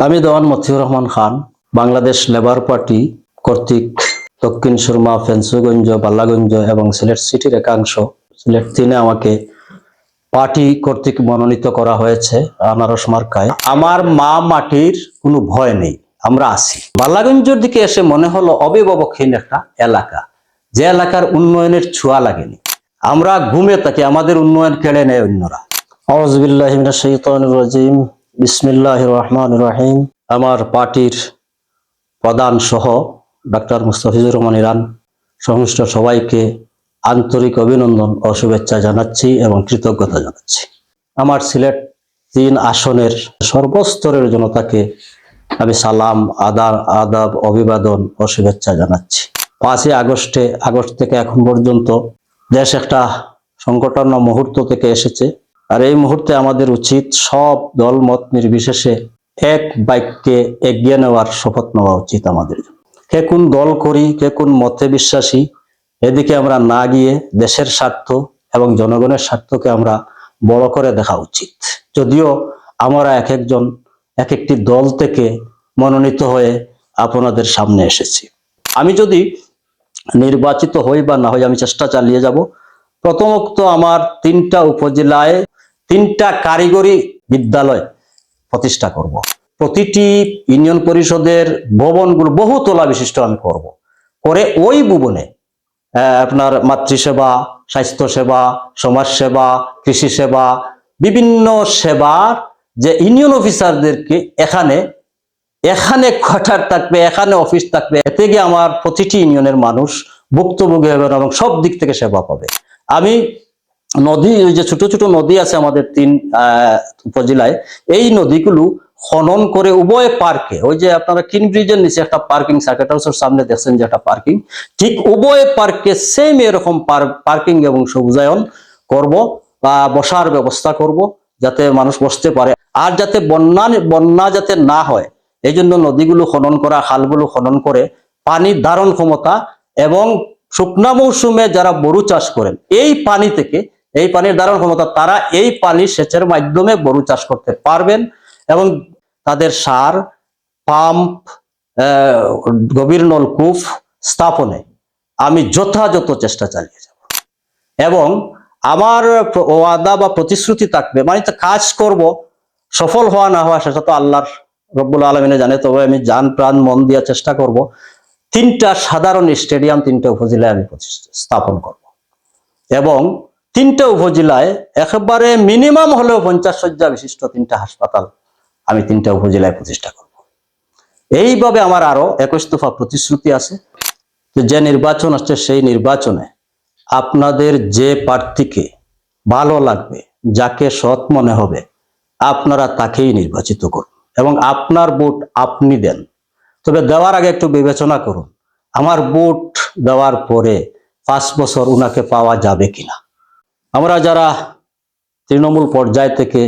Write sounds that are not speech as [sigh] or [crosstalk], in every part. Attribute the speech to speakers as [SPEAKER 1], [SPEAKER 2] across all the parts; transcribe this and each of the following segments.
[SPEAKER 1] আমি Dewan Motiur Rahman Khan, Bangladesh labour party কর্তৃক দক্ষিণ সুরমা, ফেন্সুগঞ্জ, বাল্লাগঞ্জ এবং সিলেট সিটির একাংশ। সিলেট তিনে আমাকে পার্টি কর্তৃক মনোনীত করা হয়েছে আনারস মার্কায়। আমার মা মাটির কোনো ভয় নেই, আমরা আছি। বাল্লাগঞ্জের দিকে এসে মনে হলো অবিভাবকহীন একটা এলাকা, যে এলাকার উন্নয়নের ছোঁয়া লাগেনি। আমরা ঘুমে থাকি, আমাদের উন্নয়ন কেড়ে নেয় অন্যরা। আউযুবিল্লাহি মিনাশ রহমান রহিম আমার পার্টির প্রধান সহ ডাক্তার মুস্তাফিজুর রহমান ইরান, সংশ্লিষ্ট সবাইকে আন্তরিক অভিনন্দন ও শুভেচ্ছা জানাচ্ছি এবং কৃতজ্ঞতা জানাচ্ছি। আমার সিলেট তিন আসনের সর্বস্তরের জনতাকে আমি সালাম আদার আদাব, অভিবাদন ও শুভেচ্ছা জানাচ্ছি। পাঁচই আগস্টে, আগস্ট থেকে এখন পর্যন্ত দেশ একটা সংকটান্ন মুহূর্ত থেকে এসেছে। আর এই মুহূর্তে আমাদের উচিত সব দল মত নির্বিশেষে এক বাক্যে এগিয়ে নেওয়ার শপথ নেওয়া উচিত আমাদের। কে কোন দল করি, কে কোন মতে বিশ্বাসী, এদিকে আমরা না গিয়ে দেশের স্বার্থ এবং জনগণের স্বার্থকে আমরা বড় করে দেখা উচিত। যদিও আমরা এক একজন, এক একটি দল থেকে মনোনীত হয়ে আপনাদের সামনে এসেছি। আমি যদি নির্বাচিত হই বা না হই, আমি চেষ্টা চালিয়ে যাব। প্রথমত আমার তিনটা উপজেলায় তিনটা কারিগরি বিদ্যালয় প্রতিষ্ঠা করব। প্রতিটি ইউনিয়ন পরিষদের ভবনগুলো বহুতলা বিশিষ্ট আমি করব। করে ওই ভুবনে আপনার মাতৃসেবা, স্বাস্থ্যসেবা, সমাজসেবা কৃষি সেবা বিভিন্ন সেবার যে ইউনিয়ন অফিসারদেরকে এখানে এখানে কোয়ার্টার থাকবে, এখানে অফিস থাকবে, এতে গিয়ে আমার প্রতিটি ইউনিয়নের মানুষ ভুক্তভোগী হবে এবং সব দিক থেকে সেবা পাবে আমি নদী ওই যে ছোট ছোট নদী আছে আমাদের তিন উপজেলায়, এই নদীগুলো খনন করে উভয় পার্কে ওই যে আপনারা কিন ব্রিজের নিচে একটা পার্কিং সার্কিট হাউসের সামনে দেখছেন যে একটা পার্কিং ঠিক উভয় পার্কে সেম এরকম পার্কিং এবং সবুজায়ন করব বা বসার ব্যবস্থা করব যাতে মানুষ বসতে পারে, আর যাতে বন্যা বন্যা যাতে না হয়, এই জন্য নদীগুলো খনন করা, খালগুলো খনন করে পানির ধারণ ক্ষমতা এবং শুকনা মৌসুমে যারা বড়ু চাষ করেন, এই পানি থেকে এই পানির ধারণ ক্ষমতা, তারা এই পানি সেচের মাধ্যমে গরু চাষ করতে পারবেন এবং তাদের সার, পাম্প গভীর নলকূপ স্থাপনে আমি যথাযথ চেষ্টা চালিয়ে যাব। এবং আমার ওয়াদা বা প্রতিশ্রুতি থাকবে মানে কাজ করব, সফল হওয়া না হওয়া, সেটা তো আল্লাহর রব্বুল আলমিনে জানে, তবে আমি যান প্রাণ মন দিয়ে চেষ্টা করব। তিনটা সাধারণ স্টেডিয়াম, তিনটা উপজেলায় আমি স্থাপন করব। এবং তিনটা উপজেলায় একেবারে মিনিমাম হলেও পঞ্চাশ শয্যা বিশিষ্ট তিনটা হাসপাতাল আমি তিনটা উপজেলায় প্রতিষ্ঠা করব। এইভাবে আমার আরও একুশ দফা প্রতিশ্রুতি আছে যে নির্বাচন আসছে সেই নির্বাচনে আপনাদের যে প্রার্থীকে ভালো লাগবে, যাকে সৎ মনে হবে, আপনারা তাকেই নির্বাচিত করুন এবং আপনার ভোট আপনি দেন। তবে দেওয়ার আগে একটু বিবেচনা করুন, আমার ভোট দেওয়ার পরে পাঁচ বছর উনাকে পাওয়া যাবে কিনা? আমরা যারা তৃণমূল পর্যায় থেকে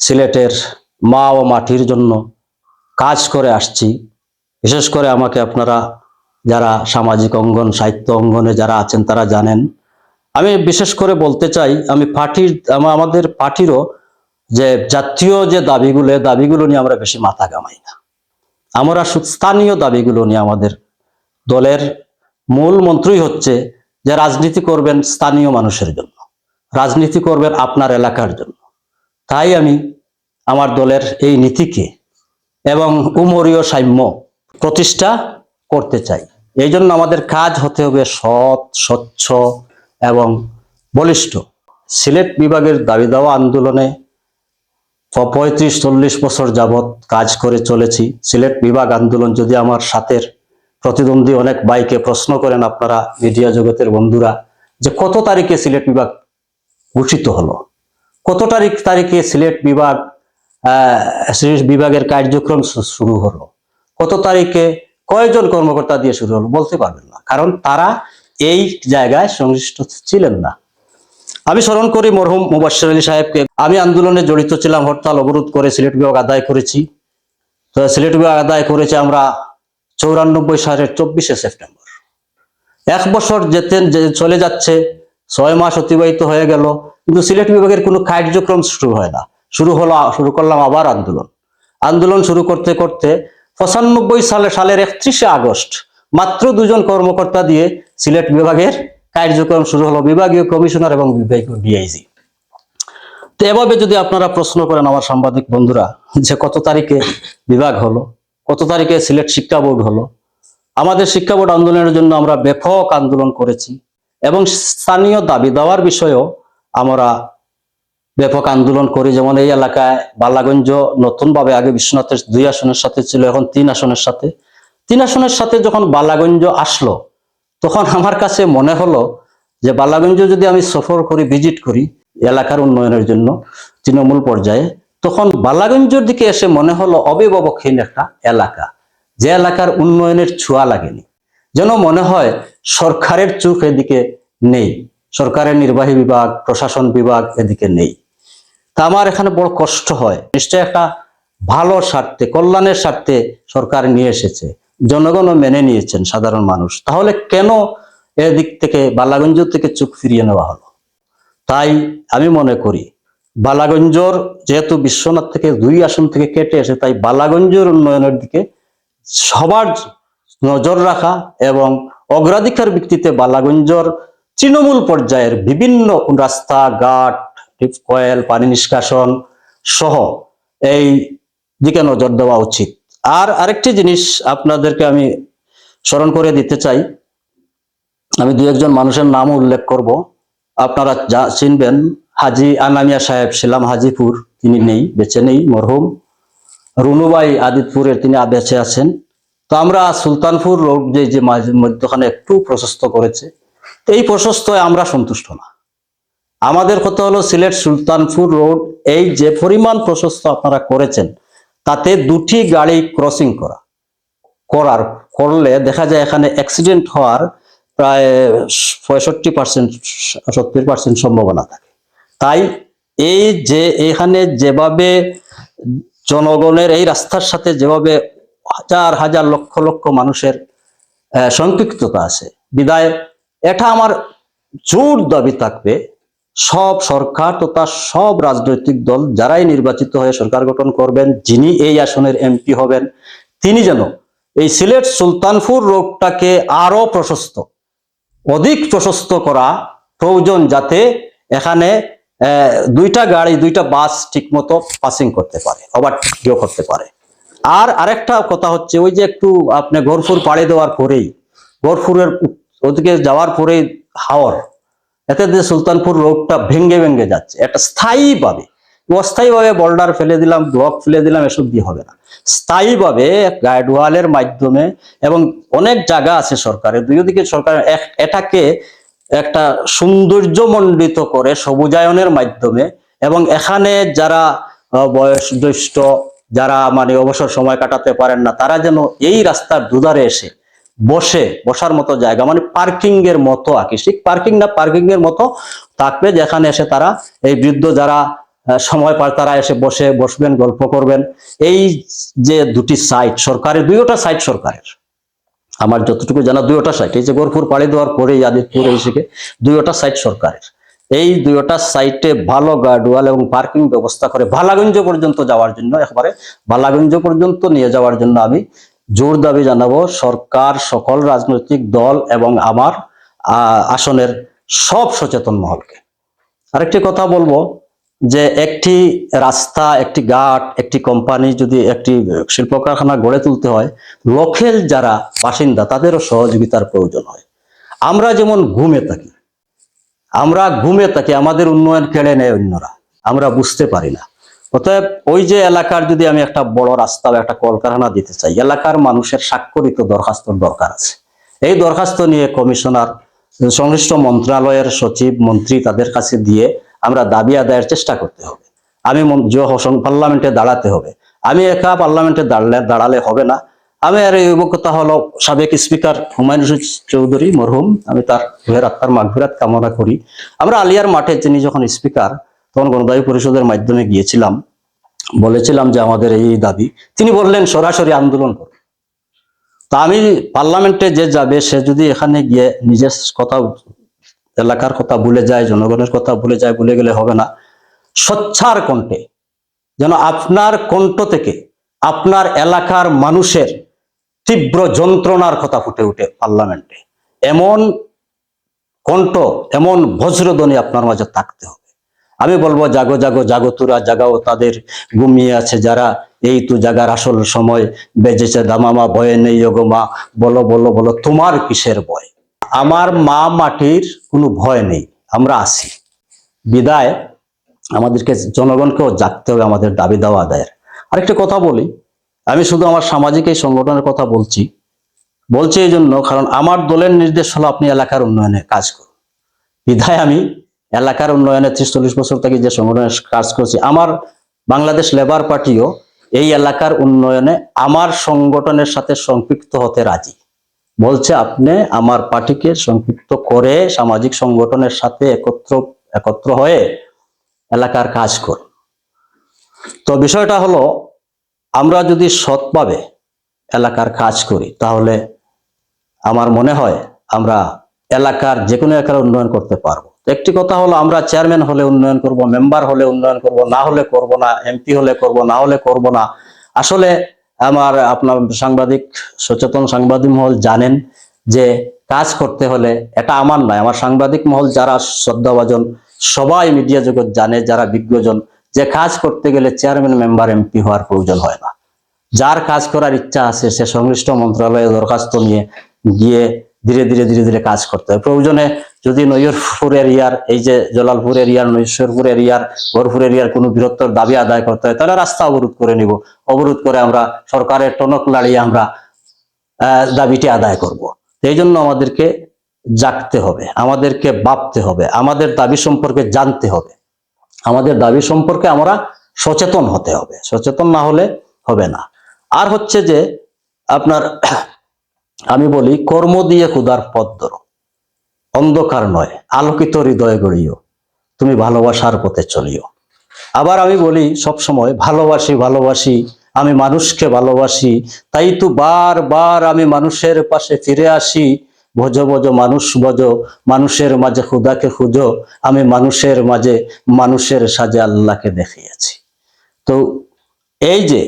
[SPEAKER 1] সিলেটের মা ও মাটির জন্য কাজ করে আসছি, বিশেষ করে আমাকে আপনারা যারা সামাজিক অঙ্গন, সাহিত্য অঙ্গনে যারা আছেন তারা জানেন। আমি বিশেষ করে বলতে চাই, আমি পার্টির আমাদের পার্টিরও যে জাতীয় যে দাবিগুলো দাবিগুলো নিয়ে আমরা বেশি মাথা কামাই না। আমরা স্থানীয় দাবিগুলো নিয়ে আমাদের দলের মূল মন্ত্রই হচ্ছে যে রাজনীতি করবেন স্থানীয় মানুষের জন্য। রাজনীতি করবেন আপনার এলাকার জন্য। তাই আমি আমার দলের এই নীতিকে এবং উমরীয় সাম্য প্রতিষ্ঠা করতে চাই। এই জন্য আমাদের কাজ হতে হবে সৎ, স্বচ্ছ এবং বলিষ্ঠ। সিলেট বিভাগের দাবি দেওয়া আন্দোলনে পঁয়ত্রিশ, চল্লিশ বছর যাবৎ কাজ করে চলেছি। সিলেট বিভাগ আন্দোলন যদি আমার সাথের প্রতিদ্বন্দ্বী অনেক বাইকে প্রশ্ন করেন আপনারা মিডিয়া জগতের বন্ধুরা যে কত তারিখে সিলেট বিভাগ ঘোষিত হলো। কত তারিখ, তারিখে সিলেট বিভাগ সিলেট বিভাগের কার্যক্রম শুরু হলো। কত তারিখে কয়জন কর্মকর্তা দিয়ে শুরু হলো বলতে পারবেন না, কারণ তারা এই জায়গায় সংশ্লিষ্ট ছিলেন না। আমি স্মরণ করি মরহুম মুবাশির আলী সাহেবকে, আমি আন্দোলনে জড়িত ছিলাম, হরতাল অবরোধ করে সিলেট বিভাগ আদায় করেছি। তো সিলেট বিভাগ আদায় করেছে আমরা চৌরানব্বই সালের চব্বিশে সেপ্টেম্বর। এক বছর যেতে, যে চলে যাচ্ছে ছয় মাস অতিবাহিত হয়ে গেল, কিন্তু সিলেট বিভাগের কোনো কার্যক্রম শুরু হয় না। শুরু হলো, শুরু করলাম আবার আন্দোলন। আন্দোলন শুরু করতে করতে পঁচানব্বই সালে, সালের একত্রিশে আগস্ট মাত্র দুজন কর্মকর্তা দিয়ে সিলেট বিভাগের কার্যক্রম শুরু হলো, বিভাগীয় কমিশনার এবং বিভাগীয় ডিআইজি। তো এভাবে যদি আপনারা প্রশ্ন করেন আমার সাংবাদিক বন্ধুরা, যে কত তারিখে বিভাগ হলো, কত তারিখে সিলেট শিক্ষা বোর্ড হলো, আমাদের শিক্ষা বোর্ড আন্দোলনের জন্য আমরা ব্যাপক আন্দোলন করেছি। এবং স্থানীয় দাবি দেওয়ার বিষয়েও আমরা ব্যাপক আন্দোলন করি। যেমন এই এলাকায় বালাগঞ্জ নতুনভাবে আগে বিশ্বনাথের দুই আসনের সাথে ছিল, এখন তিন আসনের সাথে। তিন আসনের সাথে যখন বালাগঞ্জ আসলো, তখন আমার কাছে মনে হলো যে বালাগঞ্জ যদি আমি সফর করি, ভিজিট করি এলাকার উন্নয়নের জন্য তৃণমূল পর্যায়ে, তখন বালাগঞ্জের দিকে এসে মনে হলো অবিভাবকহীন একটা এলাকা, যে এলাকার উন্নয়নের ছোঁয়া লাগেনি। যেন মনে হয় সরকারের চোখ এদিকে নেই, সরকারের নির্বাহী বিভাগ, প্রশাসন বিভাগ এদিকে নেই। তা আমার এখানে বড় কষ্ট হয়। নিশ্চয় একটা ভালো স্বার্থে, কল্যাণের স্বার্থে সরকার নিয়ে এসেছে, জনগণও মেনে নিয়েছেন সাধারণ মানুষ। তাহলে কেন এদিক থেকে বালাগঞ্জ থেকে চোখ ফিরিয়ে নেওয়া হলো? তাই আমি মনে করি, বালাগঞ্জর যেহেতু বিশ্বনাথ থেকে দুই আসন থেকে কেটে এসে তাই বালাগঞ্জের উন্নয়নের দিকে সবার নজর রাখা এবং অগ্রাধিকার ভিত্তিতে বালাগঞ্জর তৃণমূল পর্যায়ের বিভিন্ন রাস্তা ঘাট টিপ কয়েল, পানি নিষ্কাশন সহ এই দিকে নজর দেওয়া উচিত। আর আরেকটি জিনিস আপনাদেরকে আমি স্মরণ করে দিতে চাই। আমি দু একজন মানুষের নাম উল্লেখ করব। আপনারা যা চিনবেন, হাজি আনামিয়া সাহেব শিলাম হাজিপুর, তিনি নেই, বেঁচে নেই, মরহুম। রুনুবাই আদিতপুরের তিনি বেঁচে আছেন। তো আমরা সুলতানপুর রোড যে যে মধ্যখানে একটু প্রশস্ত করেছে এই প্রশস্তয় আমরা সন্তুষ্ট না। আমাদের কথা হলো সিলেট সুলতানপুর রোড এই যে পরিমাণ প্রশস্ত আপনারা করেছেন, তাতে দুটি গাড়ি ক্রসিং করা, করার, করলে দেখা যায় এখানে অ্যাক্সিডেন্ট হওয়ার প্রায় পঁয়ষট্টি পার্সেন্ট সত্তর পার্সেন্ট সম্ভাবনা থাকে। তাই এই যে, এখানে যেভাবে জনগণের, এই রাস্তার সাথে যেভাবে হাজার হাজার লক্ষ লক্ষ মানুষের সম্পৃক্ততা আছে। বিদায়, এটা আমার জোর দাবি থাকবে, সব সরকার তথা সব রাজনৈতিক দল যারাই নির্বাচিত হয়ে সরকার গঠন করবেন, যিনি এই আসনের এমপি হবেন, তিনি যেন এই সিলেট সুলতানপুর রোডটাকে আরও প্রশস্ত, অধিক প্রশস্ত করা প্রয়োজন যাতে এখানে দুইটা গাড়ি, দুইটা বাস ঠিকমতো পাসিং করতে পারে ওভারটেকও করতে পারে। আর আরেকটা কথা হচ্ছে, ওই যে একটু আপনি গরফুর পাড়ে দেওয়ার পরেই, গরফুরের ওদিকে যাওয়ার পরেই হাওর, এতে যে সুলতানপুর রোডটা ভেঙ্গে ভেঙ্গে যাচ্ছে। একটা স্থায়ীভাবে অস্থায়ীভাবে বর্ডার ফেলে দিলাম, ব্লক ফেলে দিলাম, এসব দিয়ে হবে না। স্থায়ীভাবে গাইডওয়ালের মাধ্যমে এবং অনেক জায়গা আছে সরকারের দুই দিকে সরকার এটাকে একটা সৌন্দর্যমণ্ডিত করে সবুজায়নের মাধ্যমে, এবং এখানে যারা বয়স জ্যেষ্ঠ যারা মানে অবসর সময় কাটাতে পারেন না, তারা যেন এই রাস্তার দুধারে এসে বসে, বসার মতো জায়গা মানে পার্কিং এর মতো আর কি। ঠিক পার্কিং না পার্কিং এর মতো থাকবে যেখানে এসে তারা, এই বৃদ্ধ যারা সময় পায়, তারা এসে বসে বসবেন, গল্প করবেন। এই যে দুটি সাইট সরকারের, দুইটা সাইট সরকারের। আমার যতটুকু জানা, দুইটা সাইট এই যে গোরপুর পাড়ি দেওয়ার পরে, আদিতপুর, এই দুইটা সাইট সরকারের। এই দুইটা সাইটে ভালো গার্ডওয়াল এবং পার্কিং ব্যবস্থা করে ভালাগঞ্জ পর্যন্ত যাওয়ার জন্য, একবারে ভালাগঞ্জ পর্যন্ত নিয়ে যাওয়ার জন্য আমি জোর দাবি জানাব। সরকার, সকল রাজনৈতিক দল এবং আমার আসনের সব সচেতন মহলকে। আরেকটি কথা বলব যে একটি রাস্তা, একটি ঘাট, একটি কোম্পানি যদি একটি শিল্প কারখানা গড়ে তুলতে হয় লোকেল যারা বাসিন্দা তাদেরও সহযোগিতার প্রয়োজন হয়। আমরা যেমন ঘুমে থাকি আমরা ঘুমে থাকি, আমাদের উন্নয়ন কেড়ে নেয় অন্যরা। আমরা বুঝতে পারি না। অতএব ওই যে এলাকার যদি আমি একটা বড় রাস্তা বা একটা কলকারখানা দিতে চাই, এলাকার মানুষের স্বাক্ষরিত দরখাস্ত দরকার আছে। এই দরখাস্ত নিয়ে কমিশনার, সংশ্লিষ্ট মন্ত্রণালয়ের সচিব, মন্ত্রী তাদের কাছে দিয়ে আমরা দাবি আদায়ের চেষ্টা করতে হবে। আমি মন- পার্লামেন্টে দাঁড়াতে হবে। আমি একা পার্লামেন্টে দাঁড়ালে দাঁড়ালে হবে না। আমি আর এই অভিজ্ঞতা হলো সাবেক স্পিকার হুমায়ুন চৌধুরী মরহুম। আমি তার রুহের আত্মার মাগফিরাত কামনা করি। আমরা আলিয়ার মাঠে তিনি যখন স্পিকার, তখন গণদাবী পরিষদের মাধ্যমে গিয়েছিলাম। বলেছিলাম যে আমাদের এই দাবি। তিনি বললেন, সরাসরি আন্দোলন করুন তা আমি পার্লামেন্টে যে যাবে, সে যদি এখানে গিয়ে নিজের কথা, এলাকার কথা ভুলে যায়, জনগণের কথা ভুলে যায়, ভুলে গেলে হবে না। স্বচ্ছার কণ্ঠে, যেন আপনার কণ্ঠ থেকে আপনার এলাকার মানুষের তীব্র যন্ত্রণার কথা ফুটে উঠে পার্লামেন্টে। এমন কণ্ঠ, এমন বজ্রধ্বনি আপনার মাঝে থাকতে হবে। আমি বলব, জাগো জাগো জাগতুরা জাগাও তাদের, ঘুমিয়ে আছে যারা। এই তো জাগার আসল সময়, বেজেছে দামামা, ভয়ে নেই মা। বলো বলো বলো, তোমার কিসের ভয়? আমার মা মাটির কোনো ভয় নেই, আমরা আছি। বিদায়। আমাদেরকে, জনগণকেও জাগতে হবে, আমাদের দাবি দাওয়া আদায়ের। আরেকটা কথা বলি আমি শুধু আমার সামাজিক এই সংগঠনের কথা বলছি। বলছি এই জন্য কারণ আমার দলের নির্দেশ হলো আপনি এলাকার উন্নয়নে কাজ করুন। বিধায় আমি এলাকার উন্নয়নে ত্রিশ বছর থেকে যে সংগঠনের কাজ করছি, আমার বাংলাদেশ লেবার পার্টিও এই এলাকার উন্নয়নে আমার সংগঠনের সাথে সম্পৃক্ত হতে রাজি। বলছে আপনি আমার পার্টিকে সম্পৃক্ত করে সামাজিক সংগঠনের সাথে একত্র একত্র হয়ে এলাকার কাজ করুন। তো বিষয়টা হলো আমরা যদি সৎভাবে এলাকার কাজ করি, তাহলে আমার মনে হয় আমরা এলাকার যে কোনো এলাকার উন্নয়ন করতে পারব। একটি কথা হলো, আমরা চেয়ারম্যান হলে উন্নয়ন করব, মেম্বার হলে উন্নয়ন করব, না হলে করব না, এমপি হলে করব, না হলে করব না। আসলে আমার আপনার সাংবাদিক, সচেতন সাংবাদিক মহল জানেন যে কাজ করতে হলে, এটা আমার নয়, আমার সাংবাদিক মহল যারা শ্রদ্ধাভাজন, সবাই মিডিয়া জগৎ জানে, যারা বিজ্ঞজন যে কাজ করতে গেলে চেয়ারম্যান মেম্বার এমপি হওয়ার প্রয়োজন হয় না। যার কাজ করার ইচ্ছা আছে, সে সংশ্লিষ্ট মন্ত্রণালয়ে দরখাস্ত নিয়ে গিয়ে ধীরে ধীরে ধীরে ধীরে কাজ করতে হয়। প্রয়োজনে যদি নৈয়রপুর এরিয়ার এই যে জলালপুর এরিয়ার নৈশ্বরপুর এরিয়ার গরপুর এরিয়ার কোনো বৃহত্তর দাবি আদায় করতে হয়, তাহলে রাস্তা অবরোধ করে নিব। অবরোধ করে আমরা সরকারের টনক লাড়িয়ে আমরা দাবিটি আদায় করব। এই জন্য আমাদেরকে জাগতে হবে, আমাদেরকে ভাবতে হবে, আমাদের দাবি সম্পর্কে জানতে হবে। আমাদের দাবি সম্পর্কে আমরা সচেতন হতে হবে। সচেতন না হলে হবে না। আর হচ্ছে যে, আপনার [clears throat] আমি বলি, কর্ম দিয়ে ক্ষুদার পথ ধরো। অন্ধকার নয়, আলোকিত হৃদয় গড়িও। তুমি ভালোবাসার পথে চলিও। আবার আমি বলি সব সময় ভালোবাসি ভালোবাসি, আমি মানুষকে ভালোবাসি, তাই তো বারবার আমি মানুষের পাশে ফিরে আসি। ভজ ভজ, মানুষ ভজ, মানুষের মাঝে খুদাকে খুঁজো, আমি মানুষের মাঝে, মানুষের সাজে আল্লাহকে দেখিয়েছি। তো এই যে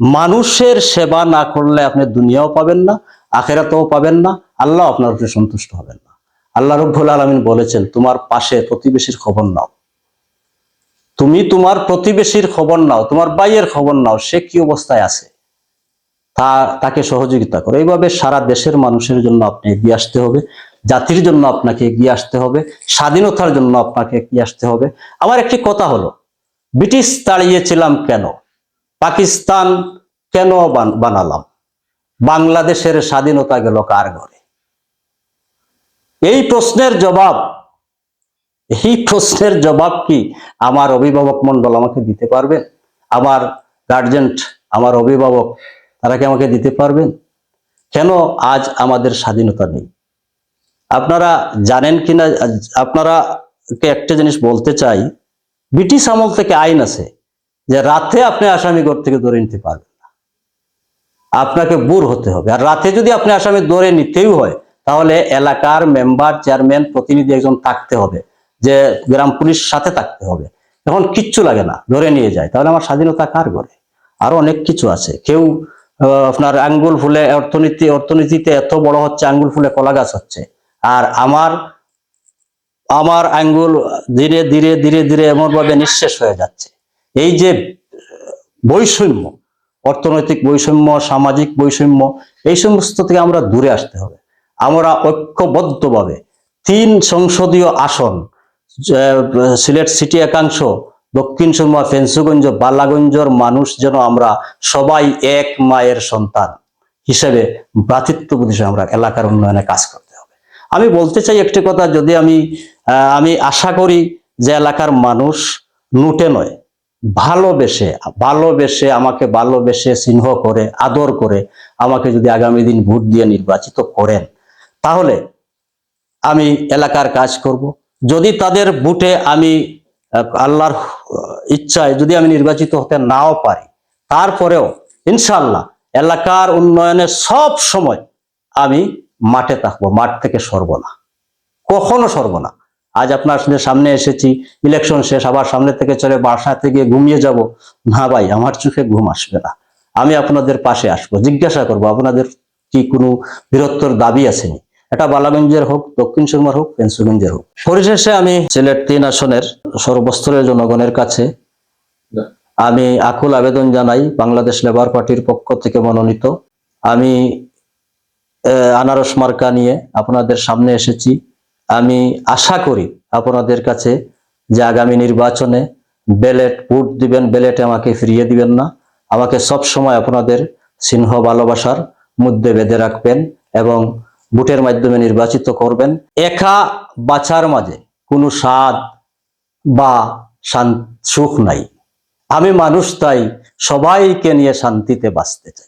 [SPEAKER 1] মানুষের সেবা না করলে আপনি দুনিয়াও পাবেন না, আখেরাতেও পাবেন না, আল্লাহ আপনার উপরে সন্তুষ্ট হবেন না। আল্লাহ রব্বুল আলমিন বলেছেন, তোমার পাশে প্রতিবেশীর খবর নাও। তুমি তোমার প্রতিবেশীর খবর নাও, তোমার বাইয়ের খবর নাও, সে কি অবস্থায় আছে? তাকে সহযোগিতা করো। এইভাবে সারা দেশের মানুষের জন্য আপনি এগিয়ে আসতে হবে, জাতির জন্য আপনাকে এগিয়ে আসতে হবে, স্বাধীনতার জন্য আপনাকে এগিয়ে আসতে হবে। আমার একটি কথা হলো, ব্রিটিশ তাড়িয়েছিলাম কেন? পাকিস্তান কেন বানালাম? বাংলাদেশের স্বাধীনতা গেল কার ঘরে? এই প্রশ্নের জবাব, এই প্রশ্নের জবাব কি আমার অভিভাবক মন্ডল আমাকে দিতে পারবেন? আমার গার্জেন্ট, আমার অভিভাবক তারা কি আমাকে দিতে পারবেন? কেন আজ আমাদের স্বাধীনতা নেই? আপনারা জানেন কিনা, আপনারা একটা জিনিস বলতে চাই, ব্রিটিশ আমল থেকে আইন আছে যে রাতে আপনি আসামি ঘর থেকে ধরে নিতে পারবেন না। আপনাকে বুর হতে হবে। আর রাতে যদি আপনি আসামি ধরে নিতেই হয়, তাহলে এলাকার মেম্বার, চেয়ারম্যান, প্রতিনিধি একজন থাকতে হবে, যে গ্রাম পুলিশ সাথে থাকতে হবে। এখন কিচ্ছু লাগে না, ধরে নিয়ে যায়। তাহলে আমার স্বাধীনতা কার ঘরে? আরও অনেক কিছু আছে। কেউ আপনার আঙ্গুল ফুলে অর্থনীতি, অর্থনীতিতে এত বড় হচ্ছে, আঙ্গুল ফুলে কলা গাছ হচ্ছে। আর আমার আমার আঙ্গুল ধীরে ধীরে ধীরে ধীরে এমন ভাবে নিঃশেষ হয়ে যাচ্ছে। এই যে বৈষম্য, অর্থনৈতিক বৈষম্য, সামাজিক বৈষম্য, এই সমস্ত থেকে আমরা দূরে আসতে হবে। আমরা ঐক্যবদ্ধভাবে তিন সংসদীয় আসন সিলেট সিটি একাংশ দক্ষিণ সুরমা, ফেন্সুগঞ্জ, বালাগঞ্জর মানুষ যেন আমরা সবাই এক মায়ের সন্তান হিসেবে ভ্রাতৃত্ববোধ হিসেবে আমরা এলাকার উন্নয়নে কাজ করতে হবে। আমি বলতে চাই একটি কথা, যদি আমি আমি আশা করি যে এলাকার মানুষ লুটে নয়, ভালোবেসে ভালোবেসে আমাকে ভালোবেসে সিংহ করে, আদর করে আমাকে যদি আগামী দিন ভোট দিয়ে নির্বাচিত করেন, তাহলে আমি এলাকার কাজ করব। যদি তাদের বুটে আমি আল্লাহর ইচ্ছায় যদি আমি নির্বাচিত হতে নাও পারি, তারপরেও ইনশাল্লাহ এলাকার উন্নয়নে সব সময় আমি মাঠে থাকব, মাঠ থেকে সরব না। কখনো সরব না। আজ আপনার সামনে- এসেছি ইলেকশন শেষ, আবার সামনে থেকে চলে বাসা থেকে ঘুমিয়ে যাব। না ভাই, আমার চোখে ঘুম আসবে না। আমি আপনাদের পাশে আসব, জিজ্ঞাসা করব, আপনাদের কি কোনো বীরত্বর দাবি আসেনি এটা বালাগঞ্জের হোক, দক্ষিণ সুরমার হোক পেন্সুগঞ্জের হোক। পরিশেষে আমি সিলেট তিন আসনের সর্বস্তরের জনগণের কাছে আমি আকুল আবেদন জানাই বাংলাদেশ লেবার পার্টির পক্ষ থেকে মনোনীত। আমি আনারস মার্কা নিয়ে আপনাদের সামনে এসেছি। আমি আশা করি আপনাদের কাছে যে আগামী নির্বাচনে ব্যালেট ভোট দিবেন, ব্যালেটে আমাকে ফিরিয়ে দিবেন না। আমাকে সব সময় আপনাদের সিংহ ভালোবাসার মধ্যে বেঁধে রাখবেন এবং ভোটের মাধ্যমে নির্বাচিত করবেন, একা বাছার মাঝে কোনো স্বাদ বা সুখ নাই। আমি মানুষ, তাই সবাইকে নিয়ে শান্তিতে বাঁচতে চাই।